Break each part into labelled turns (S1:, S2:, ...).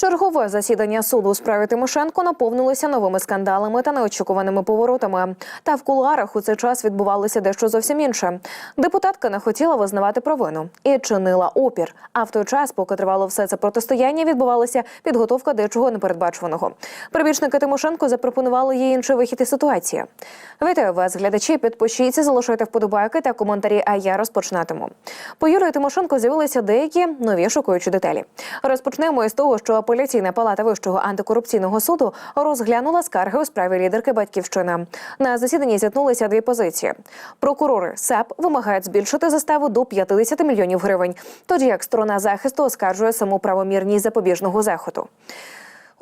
S1: Чергове засідання суду у справі Тимошенко наповнилося новими скандалами та неочікуваними поворотами. Та в кулуарах у цей час відбувалося дещо зовсім інше. Депутатка не хотіла визнавати провину і чинила опір. А в той час, поки тривало все це протистояння, відбувалася підготовка дечого непередбачуваного. Прибічники Тимошенко запропонували їй інший вихід із ситуації. Вітаю вас, глядачі. Підпишіться, залишайте вподобайки та коментарі. А я розпочинатиму. По Юрію Тимошенко з'явилися деякі нові шокуючі деталі. Розпочнемо із того, що апеляційна палата Вищого антикорупційного суду розглянула скарги у справі лідерки Батьківщина. На засіданні зіткнулися дві позиції. Прокурори САП вимагають збільшити заставу до 50 мільйонів гривень, тоді як сторона захисту оскаржує саму правомірність запобіжного заходу.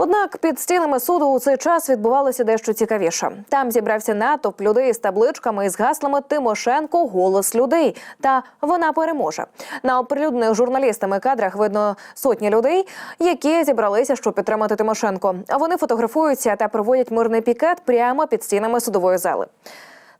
S1: Однак під стінами суду у цей час відбувалося дещо цікавіше. Там зібрався натовп людей з табличками із гаслами Тимошенко голос людей. Та вона переможе. На оприлюднених журналістами кадрах видно сотні людей, які зібралися, щоб підтримати Тимошенко. А вони фотографуються та проводять мирний пікет прямо під стінами судової зали.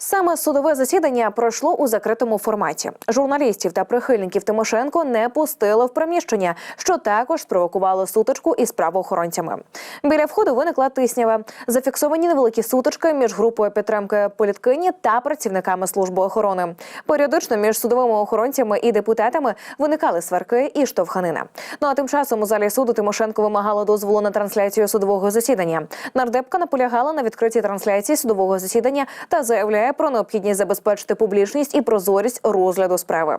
S1: Саме судове засідання пройшло у закритому форматі. Журналістів та прихильників Тимошенко не пустили в приміщення, що також спровокувало сутичку із правоохоронцями. Біля входу виникла тиснява. Зафіксовані невеликі сутички між групою підтримки політкині та працівниками служби охорони. Періодично між судовими охоронцями і депутатами виникали сварки і штовханина. Ну а тим часом у залі суду Тимошенко вимагала дозволу на трансляцію судового засідання. Нардепка наполягала на відкритій трансляції судового засідання та заявляє про необхідність забезпечити публічність і прозорість розгляду справи.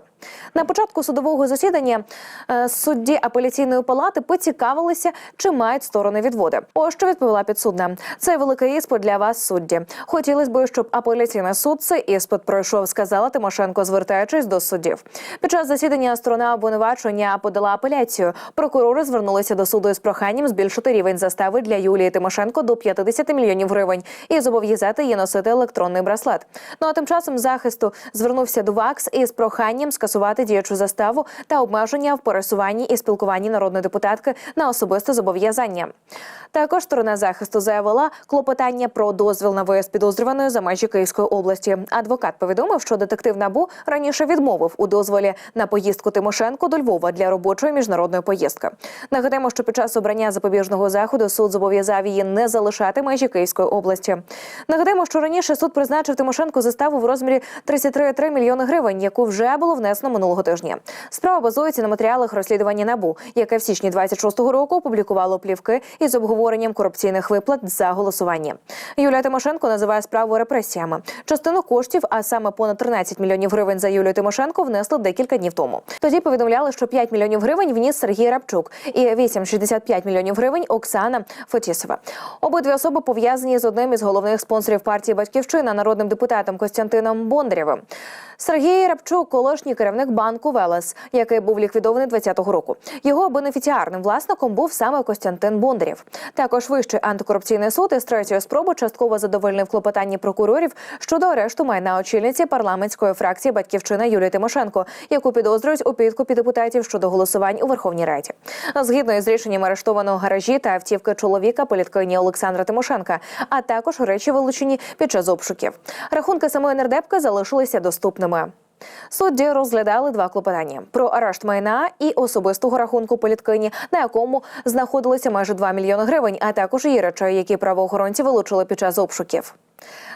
S1: На початку судового засідання е, судді апеляційної палати поцікавилися, чи мають сторони відводи. Ось що відповіла підсудна. Це великий іспит для вас, судді. Хотілося б, щоб апеляційний суд цей іспит пройшов, сказала Тимошенко, звертаючись до суддів. Під час засідання сторона обвинувачення подала апеляцію. Прокурори звернулися до суду із проханням збільшити рівень застави для Юлії Тимошенко до 50 мільйонів гривень і зобов'язати її носити електронний браслет. Ну а тим часом захисту звернувся до ВАКС із проханням скасувати діючу заставу та обмеження в пересуванні і спілкуванні народної депутатки на особисте зобов'язання. Також сторона захисту заявила клопотання про дозвіл на виїзд підозрюваної за межі Київської області. Адвокат повідомив, що детектив набу раніше відмовив у дозволі на поїздку Тимошенко до Львова для робочої міжнародної поїздки. Нагадаємо, що під час обрання запобіжного заходу суд зобов'язав її не залишати межі Київської області. Нагадаємо, що раніше суд призначив Тимошенко заставу в розмірі 33,3 мільйони гривень, яку вже було внесено минулого тижня. Справа базується на матеріалах розслідування набу, яке в січні 26-го року опублікувало плівки із обговоренням корупційних виплат за голосування. Юлія Тимошенко називає справу репресіями. Частину коштів, а саме понад 13 мільйонів гривень за Юлію Тимошенко, внесли декілька днів тому. Тоді повідомляли, що 5 мільйонів гривень вніс Сергій Рабчук і 8,65 мільйонів гривень Оксана Фетісова. Обидві особи пов'язані з одним із головних спонсорів партії Батьківщина, народним депутатом Костянтином Бондарєвим. Сергій Рабчук, колишній керівник банку Велес, який був ліквідований 20-го року. Його бенефіціарним власником був саме Костянтин Бондарєв. Також вищий антикорупційний суд із третьої спроби частково задовольнив клопотання прокурорів щодо арешту майна очільниці парламентської фракції Батьківщина Юлії Тимошенко, яку підозрюють у підкупі депутатів щодо голосувань у Верховній Раді. Згідно із рішенням арештованого гаражі та автівки чоловіка політкині Олександра Тимошенка, а також речі вилучені під час обшуків. Рахунки самої нардепки залишилися доступними. Судді розглядали два клопотання про арешт майна і особистого рахунку політкині, на якому знаходилися майже 2 мільйони гривень, а також її речей, які правоохоронці вилучили під час обшуків.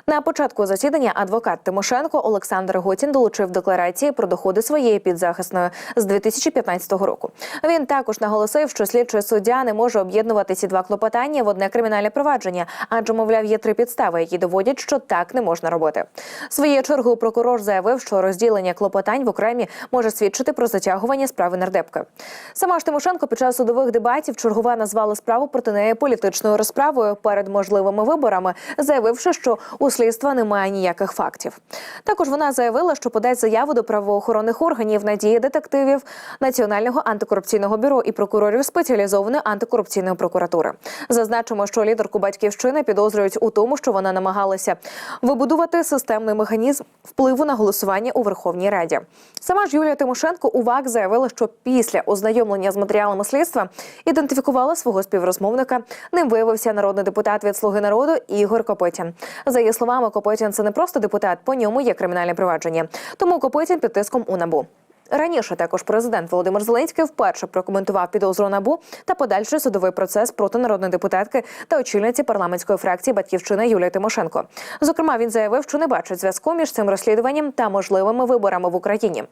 S1: На початку засідання адвокат Тимошенко Олександр Готін долучив декларації про доходи своєї підзахисної з 2015 року. Він також наголосив, що слідчий суддя не може об'єднувати ці два клопотання в одне кримінальне провадження, адже мовляв є три підстави, які доводять, що так не можна робити. Своєю чергою прокурор заявив, що розділення клопотань в окремі може свідчити про затягування справи нардепки. Сама ж Тимошенко під час судових дебатів чергова назвала справу проти неї політичною розправою перед можливими виборами, заявивши, що у слідства немає ніяких фактів. Також вона заявила, що подасть заяву до правоохоронних органів надії детективів Національного антикорупційного бюро і прокурорів спеціалізованої антикорупційної прокуратури. Зазначимо, що лідерку батьківщини підозрюють у тому, що вона намагалася вибудувати системний механізм впливу на голосування у Верховній Раді. Сама ж Юлія Тимошенко у заявила, що після ознайомлення з матеріалами слідства ідентифікувала свого співрозмовника. Ним виявився народний депутат від Слуги народу Ігор Копитін. За її словами, Копитін – це не просто депутат, по ньому є кримінальне провадження. Тому Копитін під тиском у набу. Раніше також президент Володимир Зеленський вперше прокоментував підозру набу та подальший судовий процес проти народної депутатки та очільниці парламентської фракції Батьківщина Юлії Тимошенко. Зокрема, він заявив, що не бачить зв'язку між цим розслідуванням та можливими виборами в Україні.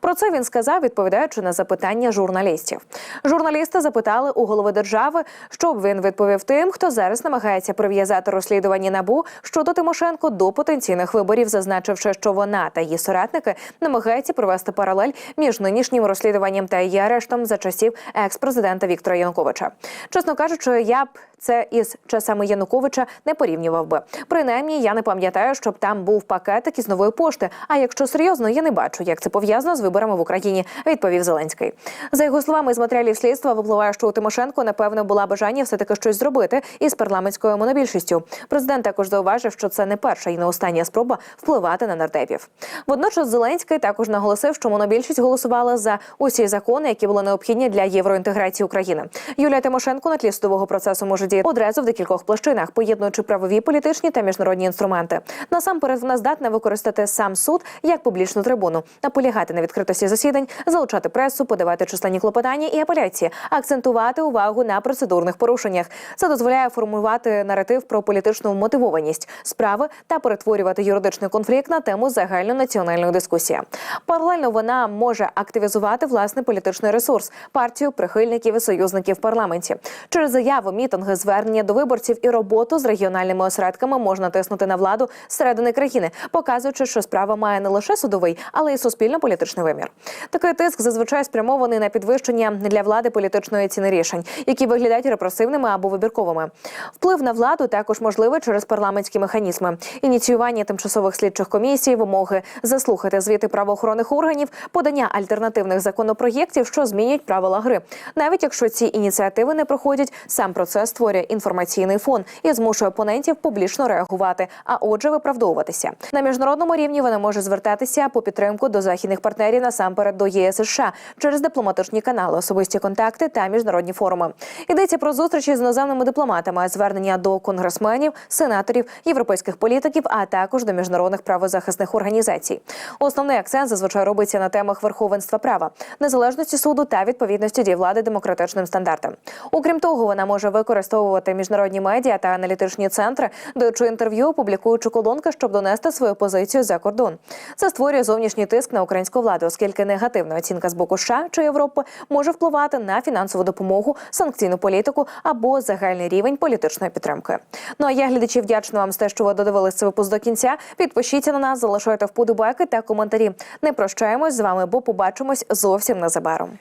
S1: Про це він сказав, відповідаючи на запитання журналістів. Журналісти запитали у голови держави, що він відповів тим, хто зараз намагається прив'язати розслідування набу щодо Тимошенко до потенційних виборів, зазначивши, що вона та її соратники намагаються провести паралель між нинішнім розслідуванням та її арештом за часів екс-президента Віктора Януковича. Чесно кажучи, я б це із часами Януковича не порівнював би. Принаймні, я не пам'ятаю, щоб там був пакетик із нової пошти. А якщо серйозно, я не бачу, як це пов'язано з виборами в Україні. Відповів Зеленський. За його словами, з матеріалів слідства випливає, що у Тимошенко напевно була бажання все таки щось зробити із парламентською монобільшістю. Президент також зауважив, що це не перша і не остання спроба впливати на нардепів. Водночас Зеленський також наголосив, що монобільшість голосувала за усі закони, які були необхідні для євроінтеграції України. Юлія Тимошенко на тлі судового процесу може діяти одразу в декількох площинах, поєднуючи правові, політичні та міжнародні інструменти. Насамперед вона здатна використати сам суд як публічну трибуну, наполягати на відкритості засідань, залучати пресу, подавати численні клопотання і апеляції, акцентувати увагу на процедурних порушеннях. Це дозволяє формувати наратив про політичну мотивованість справи та перетворювати юридичний конфлікт на тему загальнонаціональної дискусії. Паралельно вона може активізувати власний політичний ресурс, партію прихильників і союзників в парламенті через заяву, мітинги, звернення до виборців і роботу з регіональними осередками можна тиснути на владу зсередини країни, показуючи, що справа має не лише судовий, але й суспільно-політичний вимір. Такий тиск зазвичай спрямований на підвищення для влади політичної ціни рішень, які виглядають репресивними або вибірковими. Вплив на владу також можливий через парламентські механізми, ініціювання тимчасових слідчих комісій, вимоги заслухати звіти правоохоронних органів, подання альтернативних законопроєктів, що змінять правила гри. Навіть якщо ці ініціативи не проходять, сам процес створює інформаційний фон і змушує опонентів публічно реагувати, а отже, виправдовуватися на міжнародному рівні. Вона може звертатися по підтримку до західних партнерів насамперед до ЄС і США через дипломатичні канали, особисті контакти та міжнародні форуми. Йдеться про зустрічі з іноземними дипломатами, звернення до конгресменів, сенаторів, європейських політиків, а також до міжнародних правозахисних організацій. Основний акцент зазвичай робиться на темах верховенства права, незалежності суду та відповідності дій влади демократичним стандартам. Окрім того, вона може використовувати міжнародні медіа та аналітичні центри, даючи інтерв'ю, публікуючи колонки, щоб донести свою позицію за кордон. Це створює зовнішній тиск на українську владу, оскільки негативна оцінка з боку США чи Європи може впливати на фінансову допомогу, санкційну політику або загальний рівень політичної підтримки. Ну а я глядачі вдячна вам за те, що ви додивились цей випуск до кінця. Підпишіться на нас, залишайте вподобайки та коментарі. Не прощаємось з вами, бо побачимось зовсім незабаром.